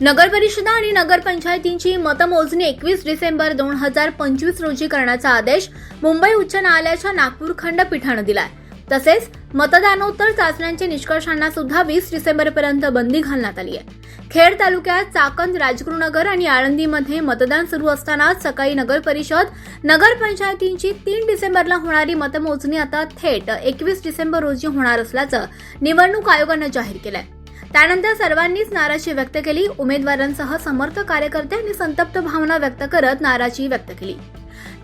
नगर परिषदा आणि नगरपंचायतींची मतमोजणी एकवीस डिसेंबर दोन हजार पंचवीस रोजी करण्याचा आदेश मुंबई उच्च न्यायालयाच्या नागपूर खंडपीठानं दिलाय. तसेच मतदानोत्तर चाचण्यांच्या निष्कर्षांना सुद्धा वीस डिसेंबरपर्यंत बंदी घालण्यात आली आहे खेड तालुक्यात चाकण राजगुरुनगर आणि आळंदीमध्ये मतदान सुरू असतानाच सकाळी नगर परिषद नगरपंचायतींची तीन डिसेंबरला होणारी मतमोजणी आता थेट एकवीस डिसेंबर रोजी होणार असल्याचं निवडणूक आयोगानं जाहीर केलं आहे त्यानंतर सर्वांनीच नाराजी व्यक्त केली. उमेदवारांसह समर्थ कार्यकर्ते आणि संतप्त भावना व्यक्त करत नाराजी व्यक्त केली.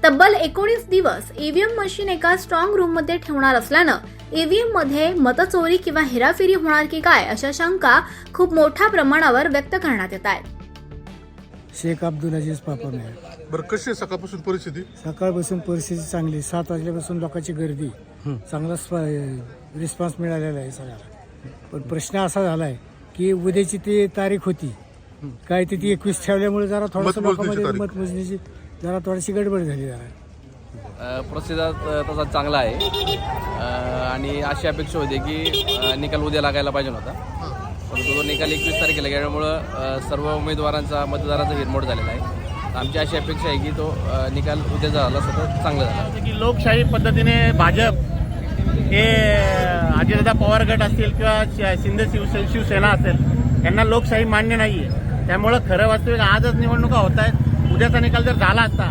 तब्बल एकोणीस दिवस ईव्हीएम मशीन एका स्ट्रॉंग रूममध्ये ठेवणार असल्यानं ईव्हीएममध्ये मतचोरी किंवा हेराफेरी होणार की काय अशा शंका खूप मोठ्या प्रमाणावर व्यक्त करण्यात येत आहेत. शेख अब्दुल अजीज पापा मेहर बरं कशी आहे सकाळपासून परिस्थिती? सकाळपासून परिस्थिती चांगली सात वाजल्यापासून लोकांची गर्दी. चांगला रिस्पॉन्स मिळालेला आहे सगळ्याला पण प्रश्न असा झाला आहे की उद्याची ती तारीख होती. काय ती ती एकवीस ठेवल्यामुळे जरा थोडंसं मतमोजणीची लोकांमध्ये तारीख. मतमोजणीची जरा थोडीशी गडबड झाली जरा. प्रतिसाद तसा चांगला आहे. आणि अशी अपेक्षा होती की निकाल उद्या लागायला पाहिजे होता परंतु तो निकाल एकवीस तारखेला गेल्यामुळं सर्व उमेदवारांचा मतदाराचा हिरमोड झालेला आहे. आमची अशी अपेक्षा आहे की तो निकाल उद्या झाला सतत चांगला झाला. की लोकशाही पद्धतीने भाजप हे अजितदादा पवार गट असतील किंवा शि- शिंदे शिवसे शिवसेना असेल यांना लोकशाही मान्य नाही आहे त्यामुळं खरं वास्तविक आजच निवडणुका होत आहेत. उद्याचा निकाल जर झाला असता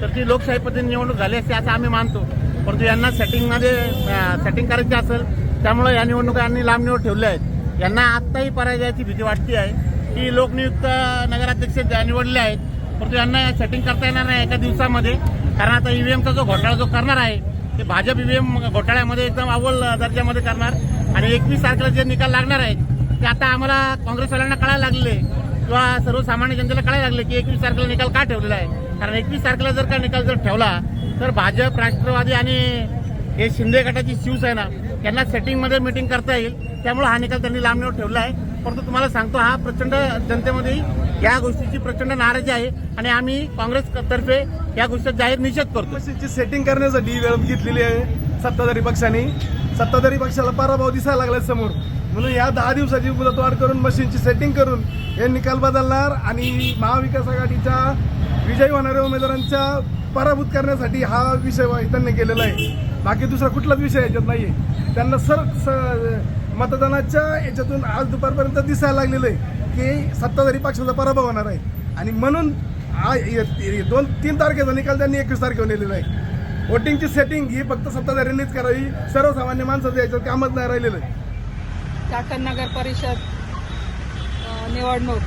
तर ती लोकशाही पद्धतीने निवडणूक झाली असते असं आम्ही मानतो. परंतु यांना सेटिंगमध्ये सेटिंग करायची असेल त्यामुळं या निवडणुका यांनी लांब निवड ठेवल्या आहेत. यांना आत्ताही पराजयाची भीती वाटते आहे. की लोकनियुक्त नगराध्यक्ष ज्या निवडले आहेत परंतु यांना सेटिंग करता येणार नाही एका दिवसामध्ये. कारण आता ईव्हीएमचा जो घोटाळा जो करणार आहे ते भाजप ईव्हीएम घोटाळ्यामध्ये एकदम अव्वल दर्जामध्ये करणार. आणि एकवीस तारखेला जे निकाल लागणार आहेत ते आता आम्हाला काँग्रेसवाल्यांना कळायला लागले किंवा सर्वसामान्य जनतेला कळायला लागले की एकवीस तारखेला निकाल का ठेवलेला आहे? कारण एकवीस तारखेला जर का निकाल जर ठेवला तर भाजप राष्ट्रवादी आणि हे शिंदे गटाची शिवसेना यांना सेटिंगमध्ये मिटिंग करता येईल. त्यामुळे हा निकाल त्यांनी लांबणीवर ठेवला आहे. परंतु तुम्हाला सांगतो हा प्रचंड जनतेमध्ये या गोष्टीची प्रचंड नाराजी आहे आणि आम्ही काँग्रेस तर्फे या गोष्टीचा जाहीर निषेध करतो. मशीनची सेटिंग करण्यासाठी वेळ घेतलेली आहे सत्ताधारी पक्षाने. सत्ताधारी पक्षाला पराभव दिसायला लागला समोर. म्हणून या दहा दिवसाची मुदतवाढ करून मशीनची सेटिंग करून हे निकाल बदलणार आणि महाविकास आघाडीच्या विजयी होणाऱ्या उमेदवारांच्या पराभूत करण्यासाठी हा विषय त्यांनी केलेला आहे. बाकी दुसरा कुठलाच विषय याच्यात नाही आहे त्यांना सर मतदानाच्या याच्यातून आज दुपारपर्यंत दिसायला लागलेलं आहे की सत्ताधारी पक्षाचा पराभव होणार आहे. आणि म्हणून दोन तीन तारखेचा निकाल त्यांनी एकवीस तारखेवर नेलेला आहे. वोटिंगची सेटिंग ही फक्त सत्ताधाऱ्यांनीच करावी. सर्वसामान्य माणसाचं याच्यात कामच नाही राहिलेलं आहे. चाकण नगर परिषद निवडणूक.